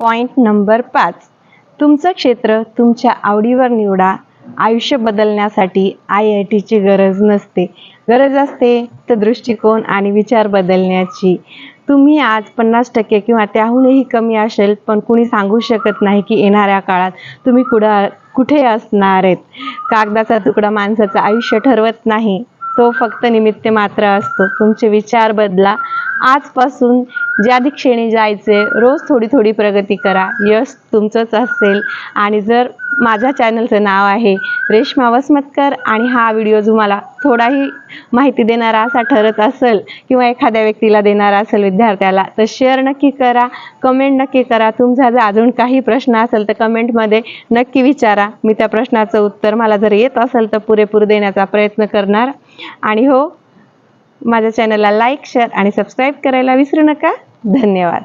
Point number पाच. तुमचं क्षेत्र तुमच्या आवडीवर निवडा. आयुष्य बदलण्यासाठी आय आय टीची गरज नसते. गरज असते तर दृष्टिकोन आणि विचार बदलण्याची. तुम्ही आज पन्नास टक्के किंवा त्याहूनही कमी असेल पण कुणी सांगू शकत नाही की येणाऱ्या काळात तुम्ही कुठं कुठे असणार आहेत. कागदाचा तुकडा माणसाचं आयुष्य ठरवत नाही. तो फक्त निमित्त मात्र असतो. तुमचे विचार बदला. आजपासून ज्या दिक्षेने जायचे रोज थोडी थोडी प्रगती करा. यश तुमचंच असेल. आणि जर माझ्या चॅनलचं नाव आहे रेश्मा वसमतकर आणि हा व्हिडिओ तुम्हाला थोडाही माहिती देणारा असा ठरत असेल किंवा एखाद्या व्यक्तीला देणारा असेल विद्यार्थ्याला तर शेअर नक्की करा. कमेंट नक्की करा. तुमचा जर अजून काही प्रश्न असेल तर कमेंटमध्ये नक्की विचारा. मी त्या प्रश्नाचं उत्तर मला जर येत असेल तर पुरेपूर देण्याचा प्रयत्न करणार. आणि हो माझ्या चॅनलला लाईक शेअर आणि सबस्क्राईब करायला विसरू नका. धन्यवाद.